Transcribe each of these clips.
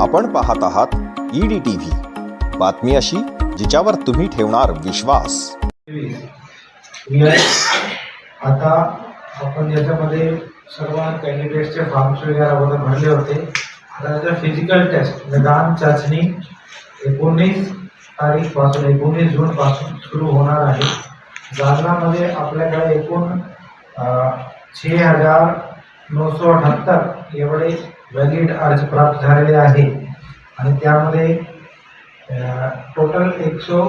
आपण पाहत आहात ईडी टीव्ही बातमी अशी जिच्यावर तुम्ही ठेवणार विश्वास. आता आपण याच्यामध्ये सर्व कॅन्डिडेट्सचे फॉर्म्स वगैरे अगोदर भरले होते. आता त्याच्या फिजिकल टेस्ट निदान चाचणी एकोणीस तारीखपासून एकोणीस जूनपासून सुरू होणार आहे. जालनामध्ये आपल्याकडे एकूण छे हजार नऊशे अठ्याहत्तर एवढे व्हॅलिड अर्ज प्राप्त झालेले आहे. आणि त्यामध्ये टोटल एकशे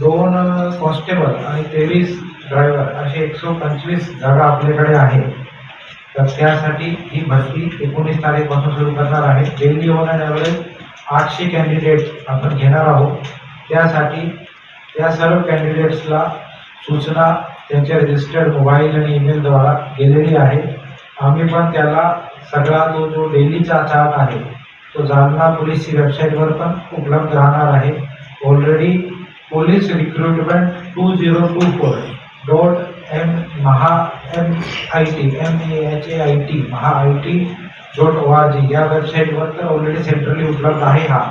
दोन कॉन्स्टेबल आणि तेवीस ड्रायव्हर असे एकशे पंचवीस जागा आपल्याकडे आहे. तर त्यासाठी ही भरती एकोणीस तारीखपासून सुरू करणार आहे. डेली होणार ॲव्हरेज आठशे कॅन्डिडेट आपण घेणार आहोत. त्यासाठी त्या सर्व कॅन्डिडेट्सला सूचना त्यांच्या रजिस्टर्ड मोबाईल आणि ईमेलद्वारा गेलेली आहे. आम्ही पण त्याला सगळा तो जो डेलीचा चार्ट आहे तो जालना पोलीसची वेबसाईटवर पण उपलब्ध राहणार आहे. Already police recruitment two zero two four dot M Maha M I T M A H A I T Maha I T dot O R G या वेबसाईटवर तर ऑलरेडी सेंट्रली उपलब्ध आहे हा.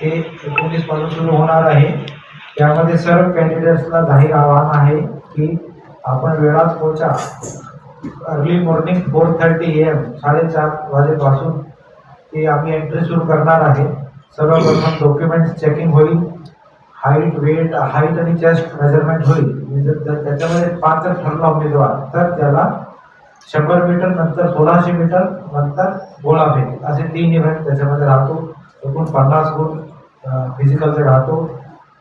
ते एकोणीसपासून सुरू होणार आहे. त्यामध्ये सर्व कॅन्डिडेट्सला जाहीर आव्हान आहे की आपण वेळात पोचा early morning four thirty AM साडेचार वाजेपासून ते आम्ही एंट्री सुरू करणार आहे. सर्वप्रथम डॉक्युमेंट्स चेकिंग होईल. हाईट वेट हाईट आणि चेस्ट मेजरमेंट होईल. म्हणजे जर जर त्याच्यामध्ये पाचच ठरला उमेदवार तर त्याला शंभर मीटर नंतर सोळाशे मीटर नंतर गोळाफेक असे तीन इव्हेंट त्याच्यामध्ये राहतो. एकूण पन्नास गुण फिजिकलचे राहतो.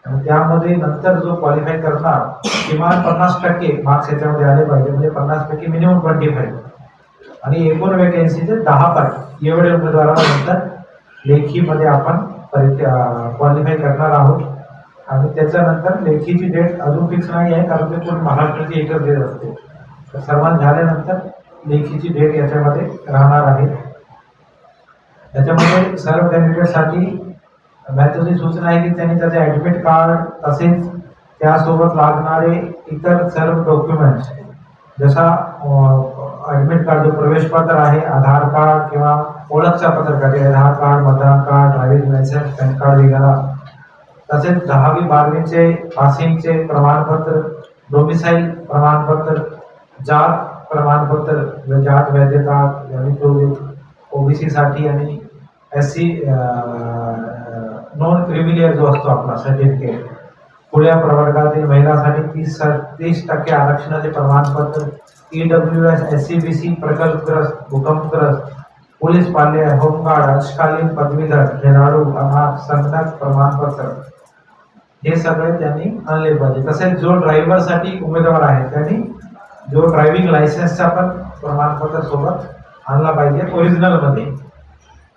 त्यामध्ये नंतर जो क्वालिफाय करणार किमान पन्नास टक्के मार्क्स याच्यामध्ये आले पाहिजे. म्हणजे पन्नास टक्के मिनिमम ट्वेंटी फाईव्ह आणि एकूण वेकेन्सीचे दहा पाच एवढे उमेदवारांना नंतर लेखीमध्ये आपण क्वालिफाय करणार आहोत. आणि त्याच्यानंतर लेखीची डेट अजून फिक्स नाही आहे कारण ते पूर्ण महाराष्ट्राची एकच डेट असते. तर सर्वात झाल्यानंतर लेखीची डेट याच्यामध्ये राहणार आहे. त्याच्यामध्ये सर्व कॅन्डिडेटसाठी महत्वाची सूचना आहे की त्यांनी त्याचे कार्ड तसेच त्यासोबत लागणारे इतर सर्व डॉक्युमेंट्स जसा ॲडमिट कार्ड जो प्रवेशपत्र आहे, आधार कार्ड किंवा ओळखच्या पत्रकाचे आधार कार्ड मतदान card driving licence PAN card वगैरे. तसेच दहावी, बारावीचे पासिंगचे प्रमाणपत्र डोमिसाईल प्रमाणपत्र, जात प्रमाणपत्र जात वैधता आणि ओबीसीसाठी आणि एस सी नॉन क्रिमिलियर जो असतो आपला सर्टिफिकेट खुल्या प्रवर्गातील महिलांसाठी तीस तीस टक्के आरक्षणाचे प्रमाणपत्र E W S S C B C प्रकल्पग्रस्त भूकंपग्रस्त पोलीस पाल्य होमगार्ड अंशकालीन पदवीधर खेळाडू अनाथ संगणक प्रमाणपत्र. हे सगळे त्यांनी आणले पाहिजे. तसेच जो ड्रायव्हरसाठी उमेदवार आहे त्यांनी जो ड्रायव्हिंग लायसन्सचा पण प्रमाणपत्र सोबत आणला पाहिजे. ओरिजिनलमध्ये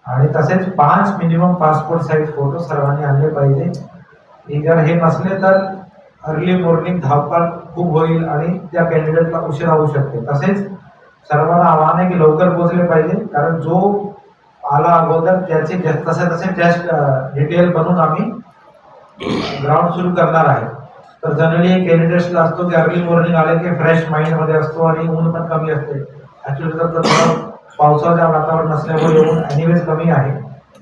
आणि तसेच पाच मिनिमम पासपोर्ट साईज फोटो सर्वांनी आणले पाहिजे. जर हे नसले तर अर्ली मॉर्निंग धावपळ खूप होईल आणि त्या कॅन्डिडेटला उशीर होऊ शकते. तसेच सर्वांना आव्हान आहे की लवकर पोहोचले पाहिजे. कारण जो आला अगोदर त्याचे तसे तसे टेस्ट डिटेल बनवून आम्ही ग्राउंड सुरू करणार आहे. तर जनरली एक कॅन्डिडेट्सला असतो की अर्ली मॉर्निंग आले की फ्रेश माइंडमध्ये असतो आणि ऊन पण कमी असते. ॲक्च्युली तर पावसाचं वातावरण नसल्यामुळे ऊन कमी आहे.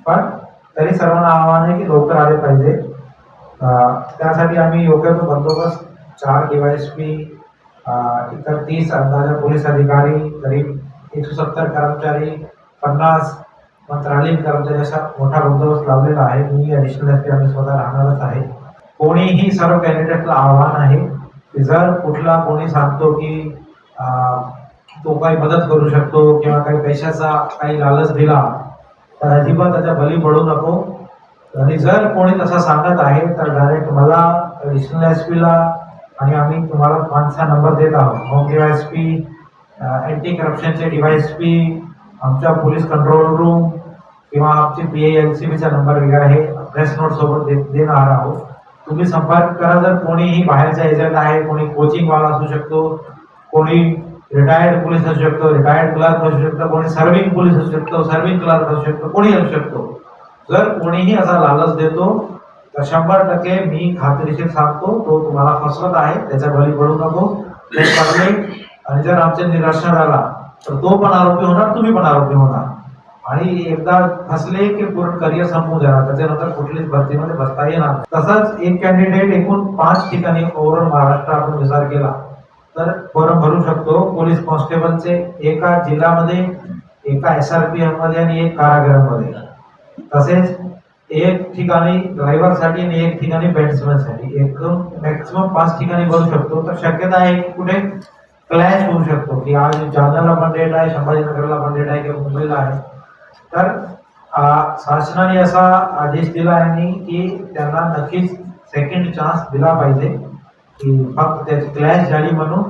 पण तरी सर्वांना आव्हान आहे की लवकर आले पाहिजे. त्यासाठी आम्ही योग्य तो बंदोबस्त चार डिवायस पी इतर तीस अंदाजा पोलीस अधिकारी करीब एकशे सत्तर कर्मचारी पन्नास मंत्रालयीन कर्मचारी असा मोठा बंदोबस्त लावलेला आहे. मी ॲडिशनल एस पी आम्ही स्वतः राहणारच आहे. कोणीही सर्व कॅन्डिडेटला आव्हान आहे जर कुठला कोणी सांगतो की तो काही मदत करू शकतो किंवा काही पैशाचा काही लालच दिला तर अजिबात त्याच्या बली पडू नको. आणि जर कोणी तसा सांगत आहे तर डायरेक्ट मला ॲडिशनल एस पीला आणि आम्ही तुम्हाला पाचचा नंबर देत आहोत. होम डिवायस पी अँटी करप्शनचे डिवाइस पी आमच्या पोलीस कंट्रोल रूम किंवा आमचे पी एल सी बीचा नंबर वगैरे आहे प्रेस नोट सोबत दे देणार आहोत. तुम्ही संपर्क करा जर कोणीही बाहेरचा एजंट आहे कोणी कोचिंगवाला असू शकतो कोणी रिटायर्ड पोलीस असू शकतो रिटायर्ड क्लार्क असू शकतो कोणी सर्व्हिंग पोलीस असू शकतो सर्व्हिंग क्लार्क असू शकतो कोणी असू शकतो. जर कोणीही असा लालच देतो तर शंभर टक्के मी खात्रीशीर सांगतो तो तुम्हाला फसवत आहे त्याच्या बळी पडू नको. ते पडले आणि जर आमचे निराशा झाला तर तो पण आरोपी होणार तुम्ही पण आरोपी होणार. आणि एकदा फसले की पूर्ण करिअर संपवून जाणार त्याच्यानंतर कुठलीच भरतीमध्ये बसता येणार तसंच एक कॅन्डिडेट एकूण पाच ठिकाणी ओव्हरऑल महाराष्ट्र आपण विचार केला तर फॉर्म भरू शकतो. पोलीस कॉन्स्टेबलचे एका जिल्ह्यामध्ये एका एस आर पी एफमध्ये आणि एक कारागृहामध्ये. तसेच एक ठिकाणी ड्रायव्हरसाठी आणि एक ठिकाणी बॅट्समॅनसाठी. एक मॅक्सिमम पाच ठिकाणी भरू शकतो. तर शक्यता आहे की कुठे क्लॅश होऊ शकतो. की आज जालन्याला पण डेट आहे संभाजीनगरला पण डेट आहे किंवा मुंबईला आहे. तर शासनाने असा आदेश दिला आहे की त्यांना नक्कीच सेकंड चान्स दिला पाहिजे. की फक्त त्याची क्लॅश झाली म्हणून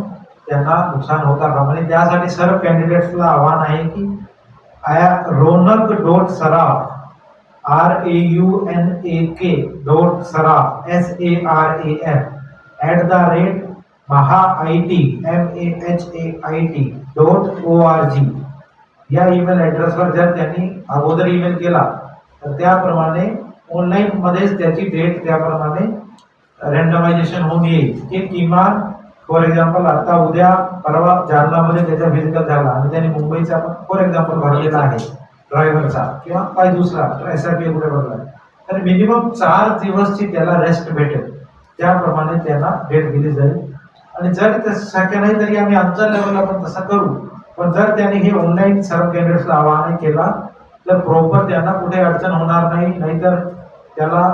त्यांना नुकसान होता का म्हणजे त्यासाठी सर्व कॅन्डिडेट्सला आव्हान आहे की आया Ronak dot Saraf R A U N A K dot Saraf S A R A F at the rate Maha I T M A H A I T dot O R G या email ॲड्रेसवर जर त्यांनी अगोदर email केला तर त्याप्रमाणे ऑनलाईनमध्येच त्याची date त्याप्रमाणे रँडमायझेशन होऊन येईल. की किमान फॉर एक्झाम्पल आता उद्या परवा जालनामध्ये त्याचा फिजिकल झाला आणि त्याने मुंबईचा फॉर एक्झाम्पल भरलेला आहे ड्रायव्हरचा किंवा काय दुसरा एस आर पी कुठे भरला तर मिनिमम चार दिवसची त्याला रेस्ट भेटेल. त्याप्रमाणे त्यांना डेट दिली जाईल. आणि जर ते शक्य नाही तरी आम्ही आमच्या लेवलला पण तसं करू. पण जर त्याने हे ऑनलाईन सर्व कॅन्डिडेट्सला आवाहन केला तर प्रॉपर त्यांना कुठे अडचण होणार नाही. नाहीतर त्याला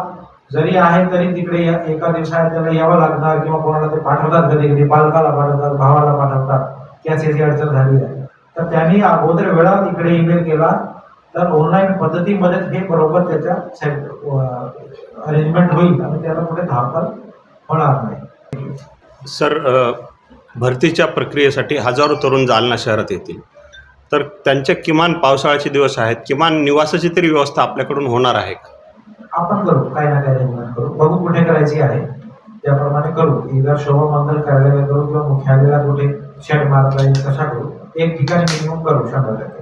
जरी आहे तरी तिकडे या- एका दिवसात त्याला यावं लागणार किंवा कोणाला ते पाठवतात कधी कधी पालकाला पाठवतात भावाला पाठवतात त्याची अशी अडचण झाली आहे. तर त्यांनी अगोदर वेळात इकडे ईमेल केला. तर ऑनलाईन पद्धतीमध्ये हे बरोबर त्याच्या अरेंजमेंट होईल आणि त्याला कुठे धावपल होणार नाही. सर भरतीच्या प्रक्रियेसाठी हजारो तरुण जालना शहरात येतील. तर त्यांचे किमान पावसाळ्याचे दिवस आहेत. किमान निवासाची तरी व्यवस्था आपल्याकडून होणार आहे का? आपण करू काही ना काही निर्माण करू. बघू कुठे करायची आहे. त्याप्रमाणे करू. इतर शोभामंगल कार्यालय करू किंवा मुख्यालयाला कुठे शेड मारता येईल कशा करू. एक ठिकाणी मिनिमम करू शंभर टक्के.